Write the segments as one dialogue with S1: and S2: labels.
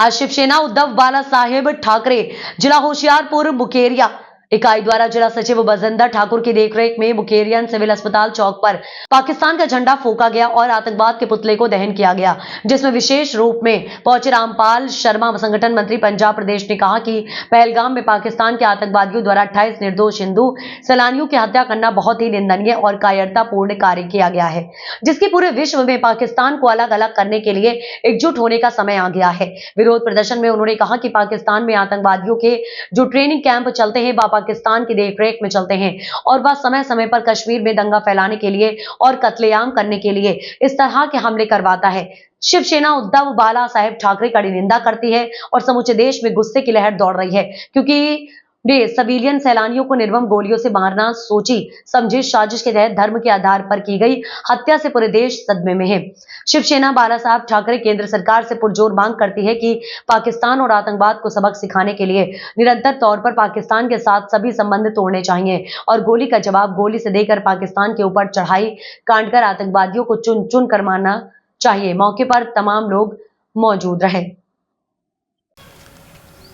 S1: आज शिवसेना उद्धव बाला साहेब ठाकरे जिला होशियारपुर मुकेरिया इकाई द्वारा जिला सचिव बजिंदर ठाकुर की देखरेख में मुकेरियन सिविल अस्पताल चौक पर पाकिस्तान का झंडा फूका गया और आतंकवाद के पुतले को दहन किया गया, जिसमें विशेष रूप में पहुँचे रामपाल शर्मा, संगठन मंत्री पंजाब प्रदेश ने कहा कि पहलगाम में पाकिस्तान के आतंकवादियों द्वारा 28 निर्दोष हिंदू सैलानियों की हत्या करना बहुत ही निंदनीय और कायरतापूर्ण कार्य किया गया है, जिसकी पूरे विश्व में पाकिस्तान को अलग अलग करने के लिए एकजुट होने का समय आ गया है। विरोध प्रदर्शन में उन्होंने कहा कि पाकिस्तान में आतंकवादियों के जो ट्रेनिंग कैंप चलते हैं पाकिस्तान की देखरेख में चलते हैं और वह समय समय पर कश्मीर में दंगा फैलाने के लिए और कतलेआम करने के लिए इस तरह के हमले करवाता है। शिवसेना उद्धव बाला साहेब ठाकरे कड़ी निंदा करती है और समूचे देश में गुस्से की लहर दौड़ रही है, क्योंकि वे सिविलियन सैलानियों को निर्मम गोलियों से मारना, सोची, समझी, साजिश के तहत धर्म के आधार पर की गई हत्या से पूरे देश सदमे में है। शिवसेना बाला साहब ठाकरे केंद्र सरकार से पुरजोर मांग करती है कि पाकिस्तान और आतंकवाद को सबक सिखाने के लिए निरंतर तौर पर पाकिस्तान के साथ सभी संबंध तोड़ने चाहिए और गोली का जवाब गोली से देकर पाकिस्तान के ऊपर चढ़ाई कांड आतंकवादियों को चुन चुन कर मारना चाहिए। मौके पर तमाम लोग मौजूद रहे।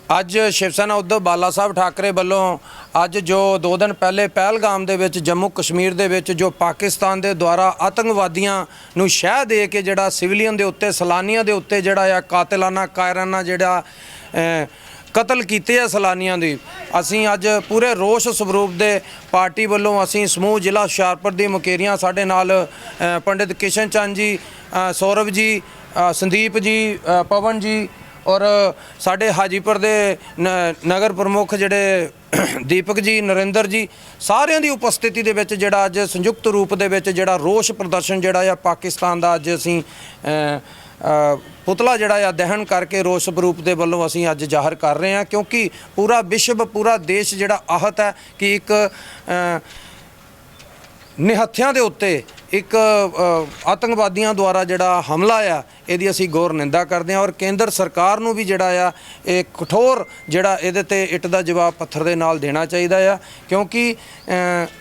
S2: ਅੱਜ ਸ਼ਿਵ ਸੈਨਾ ਉद्धਵ ਬਾਲਾ ਸਾਹਿਬ ਠਾਕਰੇ ਵੱਲੋਂ ਅੱਜ ਜੋ 2 ਦਿਨ ਪਹਿਲੇ ਪਹਿਲਗਾਮ ਦੇ ਵਿੱਚ ਜੰਮੂ ਕਸ਼ਮੀਰ ਦੇ ਵਿੱਚ ਜੋ ਪਾਕਿਸਤਾਨ ਦੇ ਦੁਆਰਾ ਆਤੰਕਵਾਦੀਆਂ ਨੂੰ ਸ਼ਹਿ ਦੇ ਕੇ ਜਿਹੜਾ ਸਿਵਲੀਅਨ ਦੇ ਉੱਤੇ, ਸਲਾਨੀਆਂ ਦੇ ਉੱਤੇ ਜਿਹੜਾ ਆ ਕਾਤਲਾਨਾ ਕਾਇਰਾਨਾ ਜਿਹੜਾ ਕਤਲ ਕੀਤੇ ਆ ਸਲਾਨੀਆਂ ਦੀ, ਅਸੀਂ ਅੱਜ ਪੂਰੇ ਰੋਸ਼ ਸਵਰੂਪ ਦੇ ਪਾਰਟੀ ਵੱਲੋਂ ਅਸੀਂ ਸਮੂਹ ਜ਼ਿਲ੍ਹਾ ਹੁਸ਼ਿਆਰਪੁਰ ਦੀ ਮੁਕੇਰੀਆਂ ਸਾਡੇ ਨਾਲ ਪੰਡਿਤ ਕਿਸ਼ਨ ਚੰਦ ਜੀ ਸੌਰਵ ਜੀ ਸੰਦੀਪ ਜੀ ਪਵਨ ਜੀ ਔਰ ਸਾਡੇ ਹਾਜੀਪੁਰ ਦੇ ਨਗਰ ਪ੍ਰਮੁੱਖ ਜਿਹੜੇ ਦੀਪਕ ਜੀ, ਨਰਿੰਦਰ ਜੀ, ਸਾਰਿਆਂ ਦੀ ਉਪਸਥਿਤੀ ਦੇ ਵਿੱਚ ਜਿਹੜਾ ਅੱਜ ਸੰਯੁਕਤ ਰੂਪ ਦੇ ਵਿੱਚ ਜਿਹੜਾ ਰੋਸ਼ ਪ੍ਰਦਰਸ਼ਨ ਜਿਹੜਾ ਆ ਪਾਕਿਸਤਾਨ ਦਾ ਅੱਜ ਅਸੀਂ ਪੁਤਲਾ ਜਿਹੜਾ ਆ ਦਹਨ ਕਰਕੇ ਰੋਸ਼ ਰੂਪ ਦੇ ਵੱਲੋਂ ਅਸੀਂ ਅੱਜ ਜ਼ਾਹਰ ਕਰ ਰਹੇ ਹਾਂ, ਕਿਉਂਕਿ ਪੂਰਾ ਵਿਸ਼ਵ, ਪੂਰਾ ਦੇਸ਼ ਜਿਹੜਾ ਆਹਤ ਹੈ ਕਿ ਇੱਕ ਨਿਹੱਥਿਆਂ ਦੇ ਉੱਤੇ ਇੱਕ ਆਤੰਕਵਾਦੀਆਂ ਦੁਆਰਾ ਜਿਹੜਾ ਹਮਲਾ ਆ, ਇਹਦੀ ਅਸੀਂ ਗੌਰ ਨਿੰਦਾ ਕਰਦੇ ਹਾਂ ਔਰ ਕੇਂਦਰ ਸਰਕਾਰ ਨੂੰ ਵੀ ਜਿਹੜਾ ਆ, ਇਹ ਕਠੋਰ ਜਿਹੜਾ ਇਹਦੇ ਤੇ ਇੱਟ ਦਾ ਜਵਾਬ ਪੱਥਰ ਦੇ ਨਾਲ ਦੇਣਾ ਚਾਹੀਦਾ ਆ। ਕਿਉਂਕਿ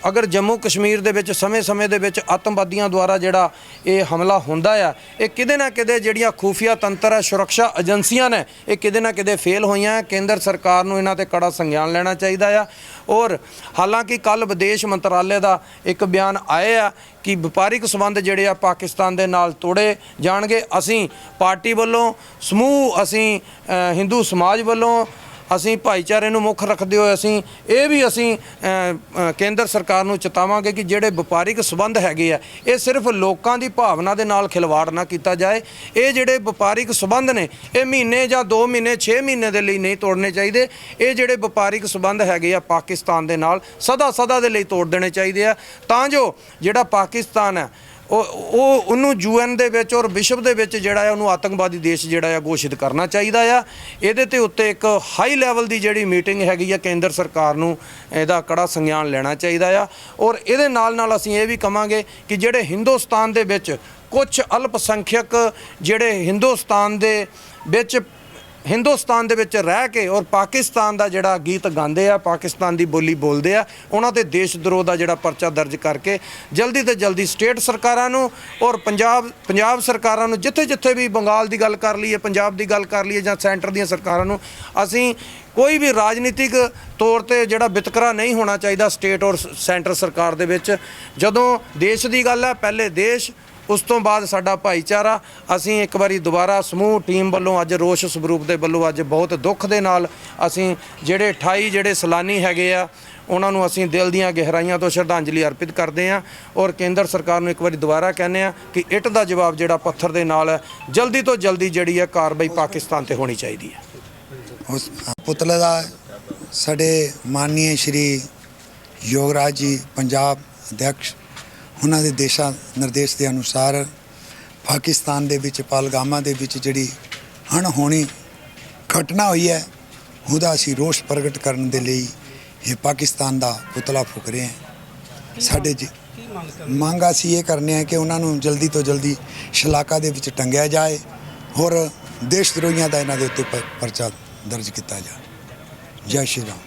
S2: ਅਗਰ ਜੰਮੂ ਕਸ਼ਮੀਰ ਦੇ ਵਿੱਚ ਸਮੇਂ-ਸਮੇਂ ਦੇ ਵਿੱਚ ਆਤੰਕਵਾਦੀਆਂ ਦੁਆਰਾ ਜਿਹੜਾ ਇਹ ਹਮਲਾ ਹੁੰਦਾ ਆ, ਇਹ ਕਿਤੇ ਨਾ ਕਿਤੇ ਜਿਹੜੀਆਂ ਖੂਫੀਆ ਤੰਤਰ ਹੈ ਸੁਰੱਖਿਆ ਏਜੰਸੀਆਂ ਨੇ, ਇਹ ਕਿਤੇ ਨਾ ਕਿਤੇ ਫੇਲ ਹੋਈਆਂ ਕੇਂਦਰ ਸਰਕਾਰ ਨੂੰ ਇਹਨਾਂ ਤੇ ਕੜਾ ਸੰਗਿਆਨ ਲੈਣਾ ਚਾਹੀਦਾ ਆ। ਔਰ ਹਾਲਾਂਕਿ ਕੱਲ ਵਿਦੇਸ਼ ਮੰਤਰਾਲੇ ਦਾ ਇੱਕ ਬਿਆਨ ਆਇਆ ਆ ਕਿ ਵਪਾਰਿਕ ਸਬੰਧ ਜਿਹੜੇ ਆ ਪਾਕਿਸਤਾਨ ਦੇ ਨਾਲ ਤੋੜੇ ਜਾਣਗੇ। ਅਸੀਂ ਪਾਰਟੀ ਵੱਲੋਂ ਸਮੂਹ, ਅਸੀਂ ਹਿੰਦੂ ਸਮਾਜ ਵੱਲੋਂ ਅਸੀਂ ਭਾਈਚਾਰੇ ਨੂੰ ਮੁੱਖ ਰੱਖਦੇ ਹੋਏ ਅਸੀਂ ਇਹ ਵੀ ਅਸੀਂ ਕੇਂਦਰ ਸਰਕਾਰ ਨੂੰ ਚੇਤਾਵਾਂਗੇ ਕਿ ਜਿਹੜੇ ਵਪਾਰਿਕ ਸਬੰਧ ਹੈਗੇ ਆ, ਇਹ ਸਿਰਫ ਲੋਕਾਂ ਦੀ ਭਾਵਨਾ ਦੇ ਨਾਲ ਖਿਲਵਾੜ ਨਾ ਕੀਤਾ ਜਾਏ। ਇਹ ਜਿਹੜੇ ਵਪਾਰਿਕ ਸਬੰਧ ਨੇ, ਇਹ ਮਹੀਨੇ ਜਾਂ 2 ਮਹੀਨੇ 6 ਮਹੀਨੇ ਦੇ ਲਈ ਨਹੀਂ ਤੋੜਨੇ ਚਾਹੀਦੇ। ਇਹ ਜਿਹੜੇ ਵਪਾਰਿਕ ਸਬੰਧ ਹੈਗੇ ਆ ਪਾਕਿਸਤਾਨ ਦੇ ਨਾਲ ਸਦਾ ਸਦਾ ਦੇ ਲਈ ਤੋੜ ਦੇਣੇ ਚਾਹੀਦੇ ਆ। ਤਾਂ ਜੋ ਜਿਹੜਾ ਪਾਕਿਸਤਾਨ ਹੈ ਉਹ ਉਹ ਉਹਨੂੰ ਯੂਐਨ ਦੇ ਵਿੱਚ ਔਰ ਵਿਸ਼ਵ ਦੇ ਵਿੱਚ ਜਿਹੜਾ ਹੈ ਉਹਨੂੰ ਆਤੰਕਵਾਦੀ ਦੇਸ਼ ਜਿਹੜਾ ਆ ਘੋਸ਼ਿਤ ਕਰਨਾ ਚਾਹੀਦਾ ਆ। ਇਹਦੇ ਤੇ ਉੱਤੇ ਇੱਕ ਹਾਈ ਲੈਵਲ ਦੀ ਜਿਹੜੀ ਮੀਟਿੰਗ ਹੈਗੀ ਆ ਕੇਂਦਰ ਸਰਕਾਰ ਨੂੰ ਇਹਦਾ ਕੜਾ ਸੰਗਿਆਨ ਲੈਣਾ ਚਾਹੀਦਾ ਆ। ਔਰ ਇਹਦੇ ਨਾਲ ਨਾਲ ਅਸੀਂ ਇਹ ਵੀ ਕਵਾਂਗੇ ਕਿ ਜਿਹੜੇ ਹਿੰਦੁਸਤਾਨ ਦੇ ਵਿੱਚ ਕੁਝ ਅਲਪ ਜਿਹੜੇ ਹਿੰਦੁਸਤਾਨ ਦੇ ਵਿੱਚ ਹਿੰਦੁਸਤਾਨ ਦੇ ਵਿੱਚ ਰਹਿ ਕੇ ਔਰ ਪਾਕਿਸਤਾਨ ਦਾ ਜਿਹੜਾ ਗੀਤ ਗਾਉਂਦੇ ਆ, ਪਾਕਿਸਤਾਨ ਦੀ ਬੋਲੀ ਬੋਲਦੇ ਆ, ਉਹਨਾਂ ਤੇ ਦੇਸ਼ ਦਰੋਹ ਦਾ ਜਿਹੜਾ ਪਰਚਾ ਦਰਜ ਕਰਕੇ ਜਲਦੀ ਤੋਂ ਜਲਦੀ ਸਟੇਟ ਸਰਕਾਰਾਂ ਨੂੰ ਔਰ ਪੰਜਾਬ ਪੰਜਾਬ ਸਰਕਾਰਾਂ ਨੂੰ ਜਿੱਥੇ ਜਿੱਥੇ ਵੀ ਬੰਗਾਲ ਦੀ ਗੱਲ ਕਰ ਲਈਏ, ਪੰਜਾਬ ਦੀ ਗੱਲ ਕਰ ਲਈਏ ਜਾਂ ਸੈਂਟਰ ਦੀਆਂ ਸਰਕਾਰਾਂ ਨੂੰ, ਅਸੀਂ ਕੋਈ ਵੀ ਰਾਜਨੀਤਿਕ ਤੌਰ ਤੇ ਜਿਹੜਾ ਵਿਤਕਰਾ ਨਹੀਂ ਹੋਣਾ ਚਾਹੀਦਾ ਸਟੇਟ ਔਰ ਸ- ਸੈਂਟਰ ਸਰਕਾਰ ਦੇ ਵਿੱਚ। ਜਦੋਂ ਦੇਸ਼ ਦੀ ਗੱਲ ਹੈ, ਪਹਿਲੇ ਦੇਸ਼ ਉਸ ਤੋਂ ਬਾਅਦ ਸਾਡਾ ਭਾਈਚਾਰਾ, ਅਸੀਂ ਇੱਕ ਵਾਰੀ ਦੁਬਾਰਾ ਸਮੂਹ ਟੀਮ ਵੱਲੋਂ ਅੱਜ ਰੋਸ਼ ਸਵਰੂਪ ਦੇ ਵੱਲੋਂ ਅੱਜ ਬਹੁਤ ਦੁੱਖ ਦੇ ਨਾਲ ਅਸੀਂ ਜਿਹੜੇ 28 ਜਿਹੜੇ ਸਲਾਨੀ ਹੈਗੇ ਆ, ਉਹਨਾਂ ਨੂੰ ਅਸੀਂ ਦਿਲ ਦੀਆਂ ਗਹਿਰਾਈਆਂ ਤੋਂ ਸ਼ਰਧਾਂਜਲੀ ਅਰਪਿਤ ਕਰਦੇ ਹਾਂ ਔਰ ਕੇਂਦਰ ਸਰਕਾਰ ਨੂੰ ਇੱਕ ਵਾਰੀ ਦੁਬਾਰਾ ਕਹਿੰਦੇ ਹਾਂ ਕਿ ਇੱਟ ਦਾ ਜਵਾਬ ਜਿਹੜਾ ਪੱਥਰ ਦੇ ਨਾਲ ਹੈ, ਜਲਦੀ ਤੋਂ ਜਲਦੀ ਜਿਹੜੀ ਹੈ ਕਾਰਵਾਈ ਪਾਕਿਸਤਾਨ ਤੇ ਹੋਣੀ ਚਾਹੀਦੀ ਹੈ।
S3: ਉਸ ਪੁਤਲੇ ਦਾ ਸਾਡੇ ਮਾਨਨੀय ਸ਼੍ਰੀ ਯੋਗਰਾਜ ਜੀ, ਪੰਜਾਬ ਅਧਿਕਸ਼ ਉਹਨਾਂ ਦੇ ਦੇਸ਼ਾ ਨਿਰਦੇਸ਼ ਦੇ ਅਨੁਸਾਰ ਪਾਕਿਸਤਾਨ ਦੇ ਵਿੱਚ ਪਾਲਗਾਮਾ ਦੇ ਵਿੱਚ ਜਿਹੜੀ ਅਣਹੋਣੀ ਘਟਨਾ ਹੋਈ ਹੈ ਉਹਦਾ ਅਸੀਂ ਰੋਸ਼ ਪ੍ਰਗਟ ਕਰਨ ਦੇ ਲਈ ਇਹ ਪਾਕਿਸਤਾਨ ਦਾ ਪੁਤਲਾ ਫੂਕ ਰਹੇ ਹਾਂ। ਸਾਡੇ ਜੀ ਮੰਗ ਅਸੀਂ ਇਹ ਕਰਨੇ ਆ ਕਿ ਉਹਨਾਂ ਨੂੰ ਜਲਦੀ ਤੋਂ ਜਲਦੀ ਸ਼ਲਾਕਾ ਦੇ ਵਿੱਚ ਟੰਗਿਆ ਜਾਏ ਔਰ ਦੇਸ਼ ਦਰੋਹੀਆਂ ਦਾ ਇਹਨਾਂ ਦੇ ਉੱਤੇ ਪਰਚਾ ਦਰਜ ਕੀਤਾ ਜਾਏ ਜੈ ਸ਼੍ਰੀ ਰਾਮ।